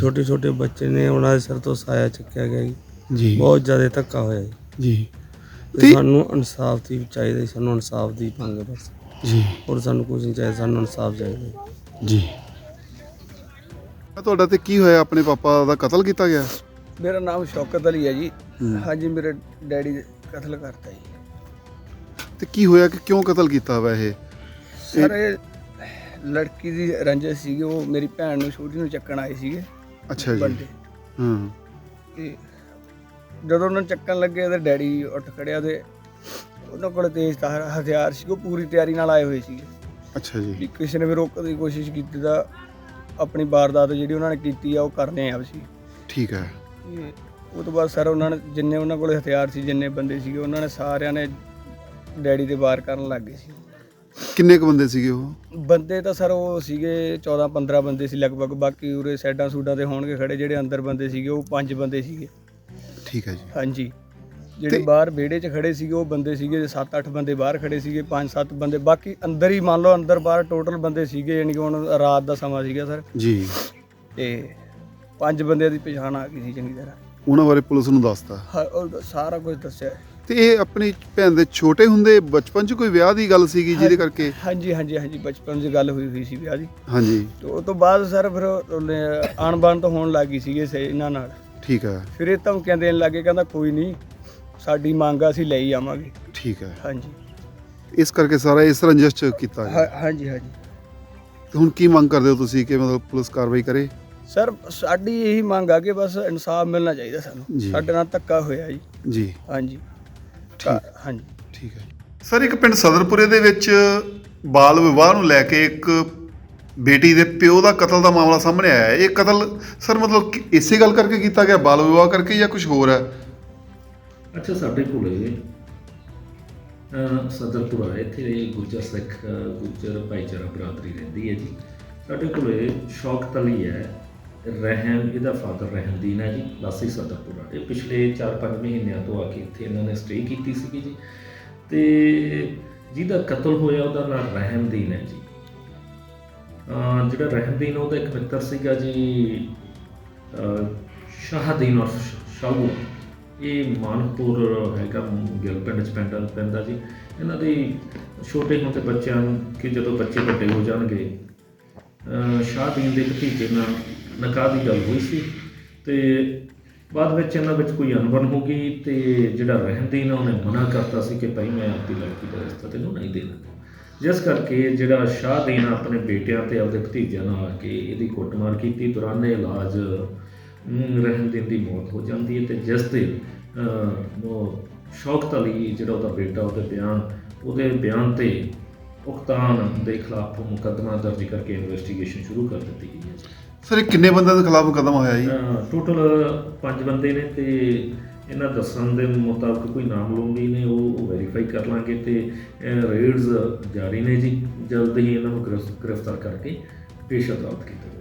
ਛੋਟੇ ਛੋਟੇ ਬੱਚੇ ਨੇ ਉਹਨਾਂ ਦੇ ਸਿਰ ਤੋਂ ਸਾਇਆ ਚੱਕਿਆ ਗਿਆ ਜੀ। ਜੀ। ਬਹੁਤ ਜ਼ਿਆਦਾ ਧੱਕਾ ਹੋਇਆ ਜੀ। ਜੀ। ਤੇ ਸਾਨੂੰ ਇਨਸਾਫ ਦੀ ਚਾਹੀਦਾ ਜੀ, ਸਾਨੂੰ ਇਨਸਾਫ ਦੀ ਮੰਗ ਹੈ ਬਸ। ਜੀ। ਹੋਰ ਸਾਨੂੰ ਕੁਝ ਨਹੀਂ ਚਾਹੀਦਾ ਸਾਨੂੰ ਇਨਸਾਫ ਚਾਹੀਦਾ ਜੀ। ਜੀ। ਤੁਹਾਡਾ ਤੇ ਕੀ ਹੋਇਆ? ਆਪਣੇ ਪਾਪਾ ਦਾ ਕਤਲ ਕੀਤਾ ਗਿਆ? ਮੇਰਾ ਨਾਮ ਸ਼ੌਕਤ ਅਲੀ ਹੈ ਜੀ। ਹੂੰ। ਹਾਂਜੀ ਮੇਰੇ ਡੈਡੀ ਨੇ ਕਤਲ ਕਰਤਾ ਜੀ। ਤੇ ਕੀ ਹੋਇਆ ਕਿ ਕਿਉਂ ਕਤਲ ਕੀਤਾ ਵਾ ਇਹ? ਸਰ ਇਹ ਲੜਕੀ ਦੀ ਰੰਜਿਸ਼ ਸੀਗੀ ਉਹ ਮੇਰੀ ਭੈਣ ਨੂੰ ਛੋਟੀ ਨੂੰ ਚੱਕਣ ਆਏ ਸੀਗੇ। ਅੱਛਾ ਜੀ। ਬੰਦੇ। ਹਾਂ। ਤੇ ਜਦੋਂ ਉਹਨਾਂ ਨੂੰ ਚੱਕਣ ਲੱਗੇ ਤੇ ਡੈਡੀ ਉੱਠ ਖੜਿਆ ਤੇ ਉਹਨਾਂ ਕੋਲ ਤੇਜ਼ ਤਾਰ ਹਥਿਆਰ ਸੀ ਉਹ ਪੂਰੀ ਤਿਆਰੀ ਨਾਲ ਆਏ ਹੋਏ ਸੀਗੇ। ਅੱਛਾ ਜੀ। ਵੀ ਕਿਸੇ ਨੇ ਵੀ ਰੋਕਣ ਦੀ ਕੋਸ਼ਿਸ਼ ਕੀਤੀ ਤਾਂ ਆਪਣੀ ਵਾਰਦਾਤ ਜਿਹੜੀ ਉਹਨਾਂ ਨੇ ਕੀਤੀ ਆ ਉਹ ਕਰਨੇ ਆ ਸੀ ਠੀਕ ਹੈ। ਤੇ ਉਹ ਤੋਂ ਬਾਅਦ ਸਰ ਉਹਨਾਂ ਨੇ ਜਿੰਨੇ ਉਹਨਾਂ ਕੋਲ ਹਥਿਆਰ ਸੀ ਜਿੰਨੇ ਬੰਦੇ ਸੀਗੇ ਉਹਨਾਂ ਨੇ ਸਾਰਿਆਂ ਨੇ ਡੈਡੀ ਤੇ ਵਾਰ ਕਰਨ ਲੱਗ ਗਏ ਸੀ। ਕਿੰਨੇ ਕੁ ਬੰਦੇ ਸੀਗੇ ਉਹ? ਬੰਦੇ ਤਾਂ ਸਰ ਉਹ ਸੀਗੇ 14 15 ਬੰਦੇ ਸੀ ਲਗਭਗ ਬਾਕੀ ਉਰੇ ਸਾਈਡਾਂ ਸੂਡਾਂ ਤੇ ਹੋਣਗੇ ਖੜੇ ਜਿਹੜੇ ਅੰਦਰ ਬੰਦੇ ਸੀਗੇ ਉਹ ਪੰਜ ਬੰਦੇ ਸੀਗੇ। ਠੀਕ ਹੈ ਜੀ। ਹਾਂਜੀ। ਜਿਹੜੇ ਤੇ- ਬਾਹਰ ਵਿਹੜੇ 'ਚ ਖੜੇ ਸੀਗੇ ਉਹ ਬੰਦੇ ਸੀਗੇ 7-8 ਬੰਦੇ ਬਾਹਰ ਖੜੇ ਸੀਗੇ 5-7 ਬੰਦੇ। ਬਾਕੀ ਅੰਦਰ ਹੀ ਮੰਨ ਲਓ ਅੰਦਰ ਬਾਹਰ ਟੋਟਲ ਬੰਦੇ ਸੀਗੇ ਯਾਨੀ ਕਿ ਹੁਣ ਰਾਤ ਦਾ ਸਮਾਂ ਸੀਗਾ ਸਰ। ਜੀ। ਤੇ ਪੰਜ ਬੰਦਿਆਂ ਦੀ ਪਛਾਣ ਆ ਗਈ ਸੀ ਚੰਗੀ ਤਰ੍ਹਾਂ। ਉਹਨਾਂ ਬਾਰੇ ਪੁਲਿਸ ਨੂੰ ਦੱਸਤਾ। ਹ- ਉਹ ਸਾਰਾ ਕੁਝ ਦੱਸਿਆ। ਤੇ ਇਹ ਆਪਣੀ ਭੈਣ ਦੇ ਛੋਟੇ ਹੁੰਦੇ ਬਚਪਨ 'ਚ ਕੋਈ ਵਿਆਹ ਦੀ ਗੱਲ ਸੀਗੀ ਜਿਹਦੇ ਕਰਕੇ? ਹਾਂਜੀ ਹਾਂਜੀ ਹਾਂਜੀ ਬਚਪਨ 'ਚ ਗੱਲ ਹੋਈ ਹੋਈ ਸੀ ਵਿਆਹ ਦੀ। ਹਾਂਜੀ। ਤੇ ਉਹ ਤੋਂ ਬਾਅਦ ਸਰ ਫਿਰ ਅਣਬਣ ਤਾਂ ਹੋਣ ਲੱਗੀ ਸੀਗੇ ਸੇ ਇਹਨਾਂ ਨਾਲ। ਠੀਕ ਹੈ। ਫਿਰ ਇਹ ਧਮਕੀਆਂ ਦੇਣ ਲੱਗੇ ਕਹਿੰਦਾ ਕੋਈ ਨਹੀਂ ਸਾਡੀ ਮੰਗ ਆ ਅਸੀਂ ਲਈ ਆਵਾਂਗੇ। ਠੀਕ ਹੈ। ਹਾਂਜੀ। ਇਸ ਕਰਕੇ ਸਾਰਾ ਇਸ ਰੰਜਿਸ਼ 'ਚ ਕੀਤਾ ਗਿਆ। ਹਾਂ- ਹਾਂਜੀ ਹਾਂਜੀ। ਤੇ ਹੁਣ ਕੀ ਮੰਗ ਕਰਦੇ ਹੋ ਤੁਸੀਂ ਕਿ ਮਤਲਬ ਪੁਲਿਸ ਕਾਰਵਾਈ ਕਰੇ? ਸਰ ਸਾਡੀ ਇਹੀ ਮੰਗ ਆ ਕਿ ਬਸ ਇਨਸਾਫ ਮਿਲਣਾ ਚਾਹੀਦਾ ਸਾਨੂੰ। ਜੀ। ਸਾਡੇ ਨਾਲ ਧੱਕਾ ਹੋਇਆ ਜੀ। ਜੀ। ਹਾਂਜੀ। ਠੀਕ। ਹਾਂਜੀ। ਠੀਕ ਹੈ। ਸਰ ਇੱਕ ਪਿੰਡ ਸਦਰਪੁਰੇ ਦੇ ਵਿੱਚ ਬਾਲ ਵਿਵਾਹ ਨੂੰ ਲੈ ਕੇ ਇੱਕ ਬੇਟੀ ਦੇ ਪਿਓ ਦਾ ਕਤਲ ਦਾ ਮਾਮਲਾ ਸਾਹਮਣੇ ਆਇਆ ਹੈ। ਇਹ ਕਤਲ ਸਰ ਮਤਲਬ ਕਿ ਇਸੇ ਗੱਲ ਕਰਕੇ ਕੀਤਾ ਗਿਆ ਬਾਲ ਵਿਵਾਹ ਕਰਕੇ ਜਾਂ ਕੁਝ ਹੋਰ ਹੈ? ਅੱਛਾ ਸਾਡੇ ਕੋਲੇ ਅ, ਸਦਰਪੁਰਾ ਇੱਥੇ ਗੁੱਜਰ ਸਿੱਖ ਅ, ਗੁੱਜਰ ਭਾਈਚਾਰਾ ਬਰਾਦਰੀ ਰਹਿੰਦੀ ਹੈ ਜੀ। ਸਾਡੇ ਕੋਲੇ ਸ਼ੌਕਤ ਅਲੀ ਹੈ ਰਹਿਮ ਇਹਦਾ ਫਾਦਰ ਰਹਿਮਦੀਨ ਹੈ ਜੀ, ਲਾਸੀ ਸਦਰਪੁਰਾ ਇਹ ਪਿਛਲੇ 4-5 ਮਹੀਨਿਆਂ ਤੋਂ ਆ ਕੇ ਇੱਥੇ ਇਹਨਾਂ ਨੇ ਸਟੇ ਕੀਤੀ ਸੀਗੀ ਜੀ। ਤੇ ਜਿਹਦਾ ਕਤਲ ਹੋਇਆ, ਉਹਦਾ ਨਾਮ ਰਹਿਮਦੀਨ ਹੈ ਜੀ। ਜਿਹੜਾ ਰਹਿਮਦੀਨ ਉਹਦਾ ਇੱਕ ਮਿੱਤਰ ਸੀਗਾ ਜੀ ਸ਼ਾਹਦੀਨ ਔਰ ਸ਼ਾਹੂ। ਇਹ ਮਾਨਪੁਰ ਹੈਗਾ ਗਿਲ ਪਿੰਡ ਚ ਪੈਂਦਾ ਪੈਂਦਾ ਜੀ। ਇਹਨਾਂ ਦੇ ਛੋਟੇ ਹੁੰਦੇ ਬੱਚਿਆਂ ਨੂੰ ਕਿ ਜਦੋਂ ਬੱਚੇ ਵੱਡੇ ਹੋ ਜਾਣਗੇ ਅਹ ਸ਼ਾਹਦੀਨ ਦੇ ਭਤੀਜੇ ਨਾਲ ਨਕਾਹ ਦੀ ਗੱਲ ਹੋਈ ਸੀ ਤੇ ਬਾਅਦ ਵਿੱਚ ਇਹਨਾਂ ਵਿੱਚ ਕੋਈ ਅਣਬਣ ਹੋ ਗਈ ਤੇ ਜਿਹੜਾ ਰਹਿਮਦੀਨ ਆ ਉਹਨੇ ਮਨਾ ਕਰਤਾ ਸੀ ਕਿ ਭਾਈ ਮੈਂ ਆਪਦੀ ਲੜਕੀ ਦਾ ਰਿਸ਼ਤਾ ਤੈਨੂੰ ਨਹੀਂ ਦੇਣਾ। ਜਿਸ ਕਰਕੇ ਜਿਹੜਾ ਸ਼ਾਹਦੀਨ ਆਪਣੇ ਬੇਟਿਆਂ ਤੇ ਆਪਦੇ ਭਤੀਜਿਆਂ ਨਾਲ ਆ ਕੇ ਇਹਦੀ ਕੁੱਟਮਾਰ ਕੀਤੀ ਦੌਰਾਨੇ ਇਲਾਜ ਅਮ, ਰਹਿਮਦੀਨ ਦੀ ਮੌਤ ਹੋ ਜਾਂਦੀ ਹੈ ਤੇ ਜਿਸ ਦੇ ਅਹ, ਉਹ ਸ਼ੌਕਤ ਅਲੀ ਜਿਹੜਾ ਉਹਦਾ ਬੇਟਾ ਉਹਦੇ ਬਿਆਨ ਉਹਦੇ ਬਿਆਨ ਤੇ ਉਕਤਾਨ ਦੇ ਖਿਲਾਫ ਮੁਕੱਦਮਾ ਦਰਜ ਕਰਕੇ ਇਨਵੈਸਟੀਗੇਸ਼ਨ ਸ਼ੁਰੂ ਕਰ ਦਿੱਤੀ ਗਈ ਹੈ ਸਰ ਇਹ ਕਿੰਨੇ ਬੰਦਿਆਂ ਦੇ ਖਿਲਾਫ ਮੁਕੱਦਮਾ ਹੋਇਆ ਜੀ? ਟੋਟਲ ਪੰਜ ਬੰਦੇ ਨੇ ਤੇ ਇਹਨਾਂ ਦੱਸਣ ਦੇ ਮੁਤਾਬਕ ਕੋਈ ਨਾਮਲੂਮੀ ਨੇ ਉਹ ਵੈਰੀਫਾਈ ਕਰ ਲਾਂਗੇ ਤੇ ਰੇਡਸ ਜਾਰੀ ਨੇ ਜੀ। ਜਲਦ ਹੀ ਇਹਨਾਂ ਨੂੰ ਗ੍ਰਿਫ- ਗ੍ਰਿਫਤਾਰ ਕਰਕੇ ਪੇਸ਼ ਅਦਾਲਤ ਕੀਤਾ